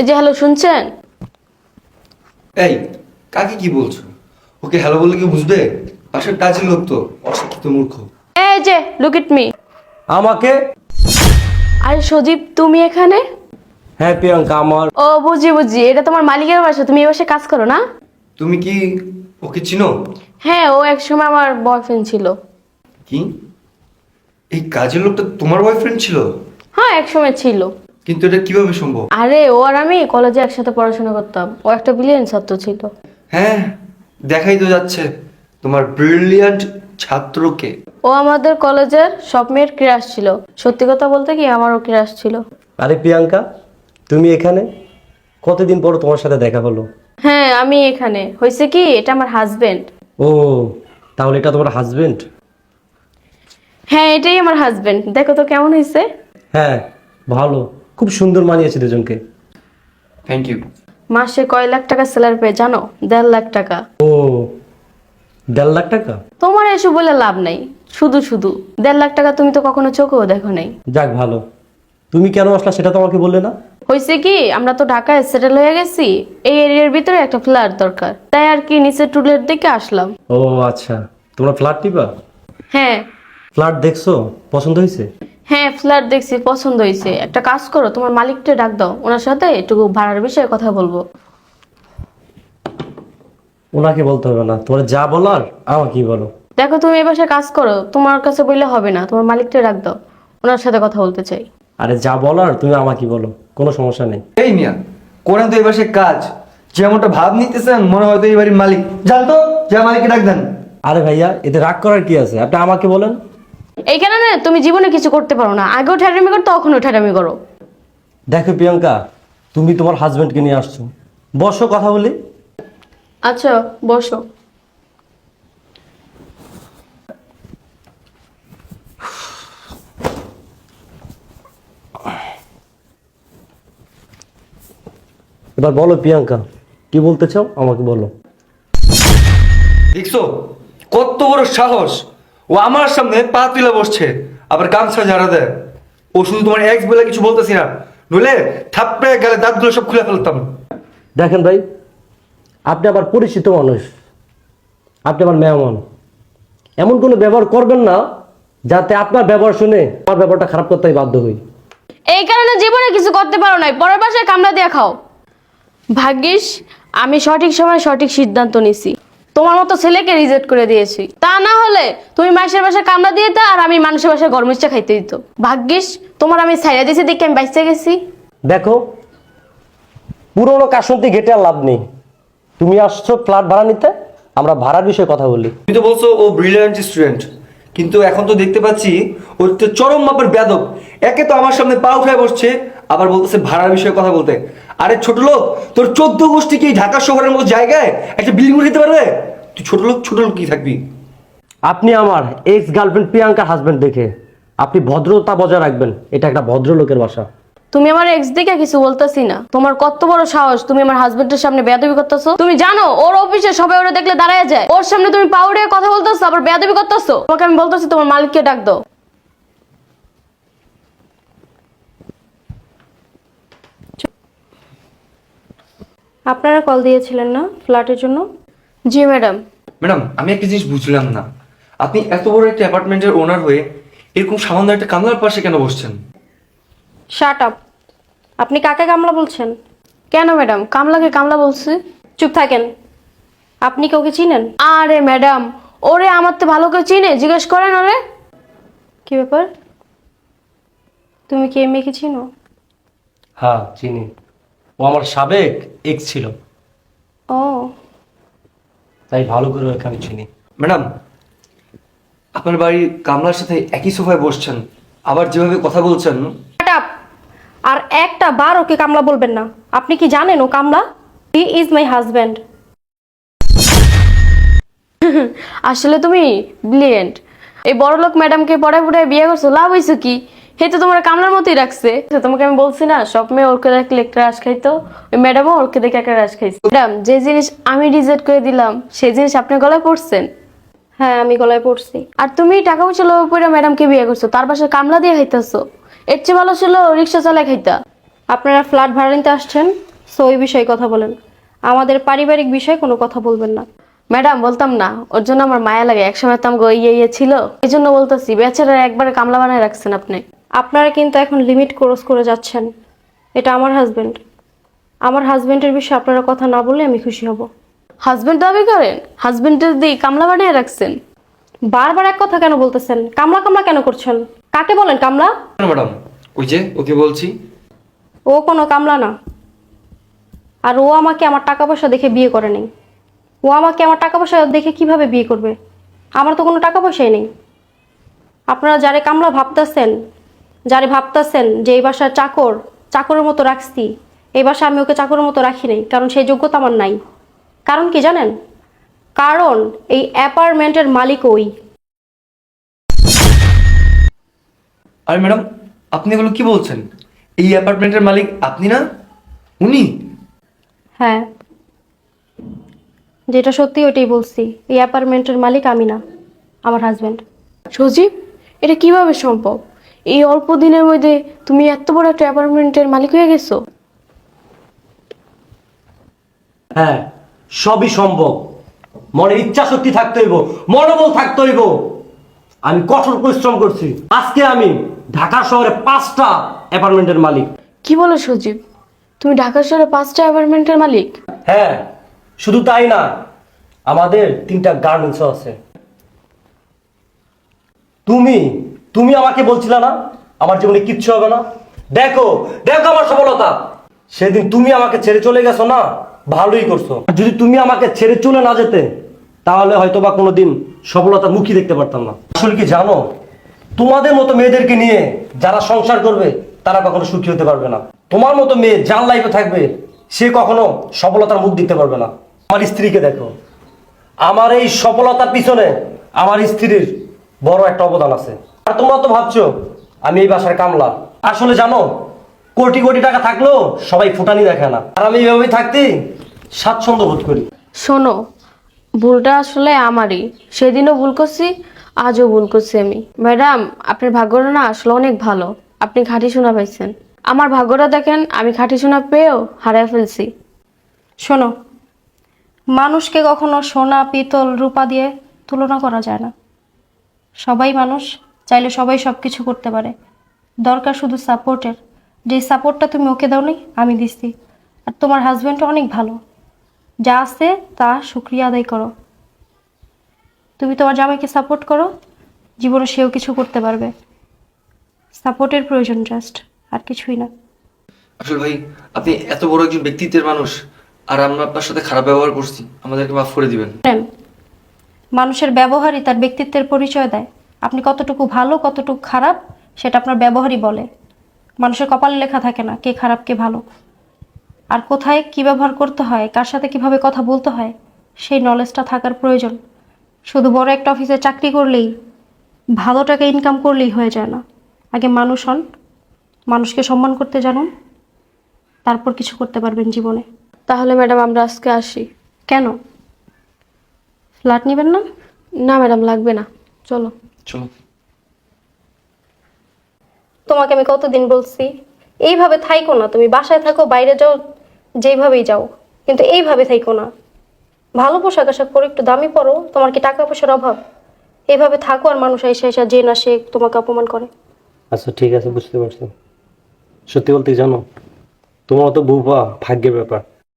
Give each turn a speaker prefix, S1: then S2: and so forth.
S1: এই যে হ্যালো শুনছেন?
S2: এই কাকে কি বলছো? ওকে হ্যালো বললে কি বুঝবে? আসলে কাজের লোক তো অশিক্ষিত মূর্খ।
S1: এই যে লুক ইট মি
S3: আমাকে?
S1: আরে সজীব তুমি এখানে?
S3: হ্যাঁ প্রিয়াঙ্কা আমার।
S1: ও বুঝি বুঝি। এটা তোমার মালিকের বাসা তুমি এই বাসায় কাজ করো না?
S2: তুমি কি ওকে চিনো?
S1: হ্যাঁ ও একসময় আমার বয়ফ্রেন্ড ছিল।
S2: কি? এই কাজের লোকটা তোমার বয়ফ্রেন্ড ছিল?
S1: হ্যাঁ একসময় ছিল।
S2: কিন্তু এটা কীভাবে সম্ভব?
S1: আরে ও আর আমি কলেজে একসাথে পড়াশোনা করতাম। ও একটা ব্রিলিয়েন্ট ছাত্র ছিল।
S2: হ্যাঁ দেখাই তো যাচ্ছে। তোমার ব্রিলিয়ান্ট ছাত্রকে।
S1: ও আমাদের কলেজের সব মেয়ের ক্রাশ ছিল। সত্যি কথা বলতে কি আমারও ক্রাশ ছিল।
S3: আরে প্রিয়াঙ্কা তুমি এখানে? কতদিন পর তোমার সাথে দেখা হলো?
S1: হ্যাঁ আমি এখানে। হয়েছে কি এটা আমার হাজবেন্ড
S3: ও তাহলে এটা তোমার হাজবেন্ড
S1: হ্যাঁ এটাই আমার হাজবেন্ড দেখো তো কেমন হয়েছে।
S3: হ্যাঁ ভালো। খুব সুন্দর মানিয়েছে দুজনকে।
S2: থ্যাংক ইউ
S1: মাসে কয় লাখ টাকা স্যালারি পেয়ে জানো? দেড় লাখ টাকা।
S3: ও দেড় লাখ টাকা?
S1: তোমার এসব বলে লাভ নাই। শুধু শুধু। দেড় লাখ টাকা তুমি তো কখনো চোখেও দেখো নাই।
S3: যাক ভালো। তুমি কেন আসলা সেটা তো আমাকে বললে না?
S1: হয়েছে কি আমরা তো ঢাকায় সেটেল হয়ে গেছি। এই এরিয়ার ভিতরে একটা ফ্ল্যাট দরকার। তাই আর কি নিচে টুলের দিকে আসলাম।
S3: ও আচ্ছা। তোমরা ফ্ল্যাট টিপা
S1: হ্যাঁ।
S3: ফ্ল্যাট দেখছ? পছন্দ হয়েছে
S1: হ্যাঁ ফ্ল্যাট দেখছি পছন্দ হয়েছে। একটা কাজ করো তোমার মালিকটা ডাক দাও ওনার সাথে একটু ভাড়ার বিষয়ে কথা বলব।
S3: ওনাকে বলতে হবে না তোমার যা বলার আমাকে বলো।
S1: দেখো তুমি এ বাসায় কাজ করো তোমার কাছে বললে হবে না তোমার মালিকটা ডাক দাও ওনার সাথে কথা বলতে চাই।
S3: আরে যা বলার তুমি আমাকে বলো কোনো সমস্যা নেই।
S2: এই মিয়া করেন তো এবার সে কাজ যেমনটা ভাব নিতেছেন মনে হয় তো এই বাড়ির মালিক। জানতো? যা মালিককে ডাক দেন।
S3: আরে ভাইয়া এতে রাগ করার কি আছে? আপনি আমাকে বলেন।
S1: এইখানে না তুমি জীবনে কিছু করতে পারো না। আগেও ঠেরামি করতো এখনও ঠেরামি করো।
S3: দেখো প্রিয়াঙ্কা তুমি তোমার হাজবেন্ডকে নিয়ে আসছো। বসো কথা বলি।
S1: আচ্ছা বসো।
S3: এবার বলো প্রিয়াঙ্কা কি বলতে চাও আমাকে বলো।
S2: দেখছ কত বড় সাহস। ও আমার সামনে পা তুলে বসছে আবার গামছা ঝাড়া দেয়। ও শুধু তোমার এক্স বলে কিছু বলতেছি না নইলে থাপড়ে গেলে দাঁতগুলো সব খুলে ফেলতাম।
S3: দেখেন ভাই আপনি আবার পরিচিত মানুষ আপনি আমার মেহমান। এমন কোনো ব্যবহার করবেন না যাতে আপনার ব্যবহার শুনে আমার ব্যবহারটা খারাপ করতে আমি বাধ্য হই।
S1: এই কারণে জীবনে কিছু করতে পারো নাই পরের বাসায় কামড়া দিয়ে খাও। ভাগ্যিস আমি সঠিক সময় সঠিক সিদ্ধান্ত নিছি। তোমার মতো ছেলেকে রিজেক্ট করে দিয়েছি। তা না হলে তুমি মাসের বাসায় কামড়া দিয়ে দিতা আর আমি মানুষের বাসায় গরমিষ্টা খাইতে দিত। ভাগ্যিস তোমার আমি ছাইরা দিয়েছি দেখে আমি বাইসে গেছি।
S3: দেখো পুরোনো কাসন্তি ঘেটে আর লাভ নেই। তুমি আসছো ফ্ল্যাট ভাড়া নিতে আমরা ভাড়ার বিষয়ে কথা বলি।
S2: তুমি তো বলছো ও ব্রিলিয়ান্ট স্টুডেন্ট কিন্তু এখন তো দেখতে পাচ্ছি ওর তো চরম মাপের বেদব একে তো আমার সামনে পা উঠায় বসছে আবার বলতেছে ভাড়ার বিষয়ে কথা বলতে। আরে ছোট লোক তোর চোদ্দ গোষ্ঠী কি ঢাকা শহরের মতো জায়গায় একটা বিল্ডিং উঠাতে পারবে? তুই ছোট লোক ছোট লোক কি থাকবি?
S3: আপনি আমার এক্স গার্লফ্রেন্ড প্রিয়াঙ্কার হাজবেন্ড দেখে আপনি ভদ্রতা বজায় রাখবেন। এটা একটা ভদ্রলোকের বাসা।
S1: তুমি আমার এক্স দিকে কিছু বলতেছি না। তোমার কত বড় সাহস তুমি আমার হাজবেন্ডের সামনে বেয়াদবি করতেছো? তুমি জানো ওর অফিসে সবাই ওরা দেখলে দাঁড়ায় যায়। ওর সামনে তুমি পাউডে কথা বলতেছো আবার বেয়াদবি করতেছো? তোমাকে আমি বলতেছি তোমার মালিককে ডাক দাও। আপনারা কল দিয়েছিলেন না ফ্ল্যাটের জন্য? জি ম্যাডাম।
S2: ম্যাডাম আমি একটা জিনিস বুঝলাম না। আপনি এত বড় একটা অ্যাপার্টমেন্টের ওনার হয়ে এরকম সামান্য একটা কামলার পাশে কেন বসছেন?
S4: শার্ট আপ আপনি কাকে কামলা বলছেন?
S1: কেন ম্যাডাম? কামলাকে কামলা বলছি।
S4: চুপ থাকেন। আপনি কাউকে চিনেন?
S1: আরে ম্যাডাম ওরে আমার তো ভালো করে চিনে জিজ্ঞেস করেন ওরে।
S4: কি ব্যাপার? তুমি কি এই মেয়েকে চিনো?
S3: হ্যাঁ চিনি। ও আমার সাবেক এক্স ছিল।
S4: ও।
S3: তাই ভালো করে ওকে আমি চিনি।
S2: ম্যাডাম আপনার বাড়ির কামলার সাথে একই সোফায় বসছেন আবার যেভাবে কথা বলছেন।
S4: আপ আর একটা বার ওকে কামলা বলবেন না। আপনি কি জানেন ও কামলা? হি ইজ মাই হাজব্যান্ড
S1: আসলে তুমি ব্রিলিয়েন্ট এই বড় লোক ম্যাডামকে পড়ায় পড়ায় বিয়ে করছ লাভ হয়েছে কি? হে তো তোমার কামলার মতোই রাখছে। তোমাকে আমি বলছি না সব মেয়ে ওরকে দেখলে একটা রাস খাইতো। ওই ম্যাডামও ওরকে দেখে একটা রাস খাইছে। ম্যাডাম যে জিনিস আমি রিজেক্ট করে দিলাম সেই জিনিস আপনি গলায় পড়ছেন?
S4: হ্যাঁ আমি গলায় পড়ছি।
S1: আর তুমি টাকা পয়সা লোভ করে ম্যাডামকে বিয়ে করছ তার পাশে কামলা দিয়ে খাইতেছো। এর চেয়ে ভালো ছিল রিক্সা চালায় খাইতা।
S4: আপনারা ফ্ল্যাট ভাড়া নিতে আসছেন? সো ওই বিষয়ে কথা বলেন। আমাদের পারিবারিক বিষয়ে কোনো কথা বলবেন না।
S1: ম্যাডাম বলতাম না ওর জন্য আমার মায়া লাগে। একসময় তো আমাকে ইয়ে ইয়ে ছিল। এই জন্য বলতেছি বেচারা একবারে কামলা বানায় রাখছেন আপনি।
S4: আপনারা কিন্তু এখন লিমিট ক্রস করে যাচ্ছেন। এটা আমার হাজবেন্ড আমার হাজবেন্ডের বিষয়ে আপনারা কথা না বললে আমি খুশি হব।
S1: হাজবেন্ড দাবি করেন হাজবেন্ডের দিয়ে কামলা বানিয়ে রাখছেন।
S4: বারবার এক কথা কেন বলতেছেন? কামলা কামলা কেন করছেন? কাকে বলেন কামলা?
S2: ম্যাডাম ওই যে ওকে বলছি।
S4: ও কোনো কামলা না। আর ও আমাকে আমার টাকা পয়সা দেখে বিয়ে করে নেই। ও আমাকে আমার টাকা পয়সা দেখে কীভাবে বিয়ে করবে? আমার তো কোনো টাকা পয়সাই নেই। আপনারা যারে কামলা ভাবতেছেন যারে ভাবতেছেন যে এই বাসার চাকর চাকরের মতো রাখছি। এই বাসা আমি ওকে চাকরের মতো রাখি নাই কারণ সেই যোগ্যতা আমার নাই। কারণ কি জানেন? কারণ এই অ্যাপার্টমেন্টের মালিক ওই।
S2: আরে ম্যাডাম আপনি এগুলো কি বলছেন? এই অ্যাপার্টমেন্টের মালিক আপনি না? উনি?
S4: হ্যাঁ। যেটা সত্যি ওইটাই বলছি এই অ্যাপার্টমেন্টের মালিক আমি না আমার হাজব্যান্ড
S1: সজীব এটা কীভাবে সম্ভব? এই অল্প দিনের মধ্যে তুমি এত বড় একটা অ্যাপার্টমেন্টের মালিক হয়ে গেছো?
S3: হ্যাঁ সবই সম্ভব। মনে ইচ্ছা শক্তি থাকতে হইব মনোবল থাকতে হইব। আমি কঠোর পরিশ্রম করছি। আজকে আমি ঢাকা শহরে পাঁচটা অ্যাপার্টমেন্টের মালিক।
S1: কি বলো সজীব? তুমি ঢাকা শহরে পাঁচটা অ্যাপার্টমেন্টের মালিক?
S3: হ্যাঁ শুধু তাই না আমাদের তিনটা গার্মেন্টসও আছে। তুমি তুমি আমাকে বলছিলে না, আমার জীবনে কিচ্ছু হবে না। দেখো দেখো আমার সফলতা। সেদিন তুমি আমাকে ছেড়ে চলে গেছো না? ভালোই করছ। যদি তুমি আমাকে ছেড়ে চলে না যেতে, তাহলে হয়তো বা কোনোদিন সফলতার মুখী দেখতে পারতাম না। আসলে কি জানো? তোমাদের মতো মেয়েদেরকে নিয়ে যারা সংসার করবে, তারা কখনো সুখী হতে পারবে না। তোমার মতো মেয়ে যার লাইফে থাকবে, সে কখনো সফলতার মুখ দিতে পারবে না। আমার স্ত্রীকে দেখো। আমার এই সফলতার পিছনে আমার স্ত্রীর বড় একটা অবদান আছে। আর তোমরা তো ভাবছ আমি এই বাসার কামলা। আসলে জানো কোটি কোটি টাকা থাকলেও সবাই ফুটানি দেখে না। আর আমি এইভাবেই থাকতে স্বাচ্ছন্দ্য বোধ করি।
S1: শোনো ভুলটা আসলে আমারই। সেদিনও ভুল করছি আজও ভুল করছি আমি। ম্যাডাম আপনার ভাগ্যটা না আসলে অনেক ভালো। আপনি খাঁটি শোনা পাইছেন। আমার ভাগ্যটা দেখেন আমি খাঁটি শোনা পেয়েও হারায় ফেলছি।
S4: শোনো মানুষকে কখনো সোনা পিতল রূপা দিয়ে তুলনা করা যায় না। সবাই মানুষ চাইলে সবাই সব কিছু করতে পারে। দরকার শুধু সাপোর্টের। যে সাপোর্টটা তুমি ওকে দাও দাওনি আমি দিচ্ছি। আর তোমার হাজব্যান্ডও অনেক ভালো। যা আছে তা শুক্রিয়া আদায় করো। তুমি তোমার জামাইকে সাপোর্ট করো জীবনে সেও কিছু করতে পারবে। সাপোর্টের প্রয়োজন জাস্ট আর কিছুই না।
S2: আসলে ভাই আপনি এত বড় একজন ব্যক্তিত্বের মানুষ আর আমরা আপনার সাথে খারাপ ব্যবহার করছি আমাদেরকে মাফ করে দিবেন।
S4: মানুষের ব্যবহারই তার ব্যক্তিত্বের পরিচয় দেয়। আপনি কতটুকু ভালো কতটুকু খারাপ সেটা আপনার ব্যবহারই বলে। মানুষের কপালে লেখা থাকে না কে খারাপ কে ভালো। আর কোথায় কি ব্যবহার করতে হয় কার সাথে কীভাবে কথা বলতে হয় সেই নলেজটা থাকার প্রয়োজন। শুধু বড় একটা অফিসে চাকরি করলেই ভালো টাকা ইনকাম করলেই হয়ে যায় না। আগে মানুষ হন মানুষকে সম্মান করতে জানুন তারপর কিছু করতে পারবেন জীবনে।
S1: তাহলে ম্যাডাম আমরা আজকে আসি।
S4: কেন? ফ্ল্যাট নেবেন না?
S1: না ম্যাডাম লাগবে না। চলো।
S2: চলো।
S4: তোমাকে আমি কতদিন বলছি? এইভাবে থাইকো না তুমি বাসায় থাকো বাইরে যাও যেইভাবেই যাও। কিন্তু এইভাবে থাইকো না। ভালো পোশাক আশাক পরে একটু দামি পরো তোমার কি টাকা পয়সার অভাব? এইভাবে থাকো আর মানুষ এসে এসে যে না সে তোমাকে অপমান করে।
S3: আচ্ছা ঠিক আছে বুঝতে পারছি। সত্যি বলতে জানো? তোমার তো বউ পাওয়া ভাগ্যের ব্যাপার।